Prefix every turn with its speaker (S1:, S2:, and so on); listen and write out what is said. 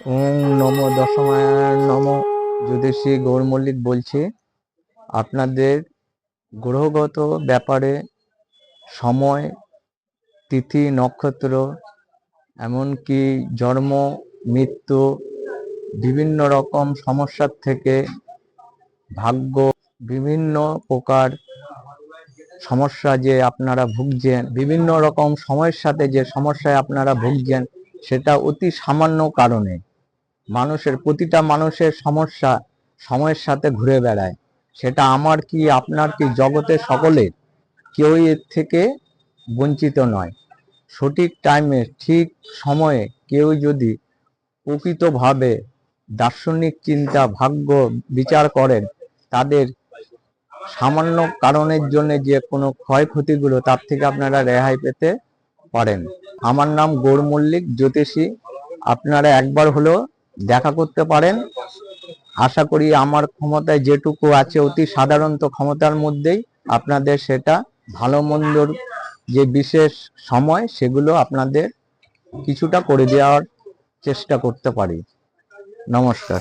S1: ওম নম দশমায়ন নম। জ্যোতিষী গৌর মল্লিক বলছি, আপনাদের গ্রহগত ব্যাপারে সময়, তিথি, নক্ষত্র, এমনকি জন্ম, মৃত্যু, বিভিন্ন রকম সমস্যার থেকে ভাগ্য, বিভিন্ন প্রকার সমস্যা যে আপনারা ভুগছেন, বিভিন্ন রকম সময়ের সাথে যে সমস্যায় আপনারা ভুগছেন সেটা অতি সামান্য কারণে মানুষের, প্রতিটা মানুষের সমস্যা সময়ের সাথে ঘুরে বেড়ায়। সেটা আমার কি, আপনার কি জগতের সকলের? কেউই এর থেকে বঞ্চিত নয়। সঠিক টাইমে, ঠিক সময়ে কেউ যদি প্রকৃতভাবে দার্শনিক চিন্তা, ভাগ্য বিচার করেন, তাদের সামান্য কারণের জন্য যে কোনো ক্ষয়ক্ষতিগুলো, তার থেকে আপনারা রেহাই পেতে পারেন। আমার নাম গৌর মল্লিক, জ্যোতিষী। আপনারা একবার হলেও দেখা করতে পারেন। আশা করি আমার ক্ষমতায় যেটুকু আছে অতি সাধারণত ক্ষমতার মধ্যেই আপনাদের সেটা ভালো মন্দর যে বিশেষ সময়, সেগুলো আপনাদের কিছুটা করে দেওয়ার চেষ্টা করতে পারি। নমস্কার।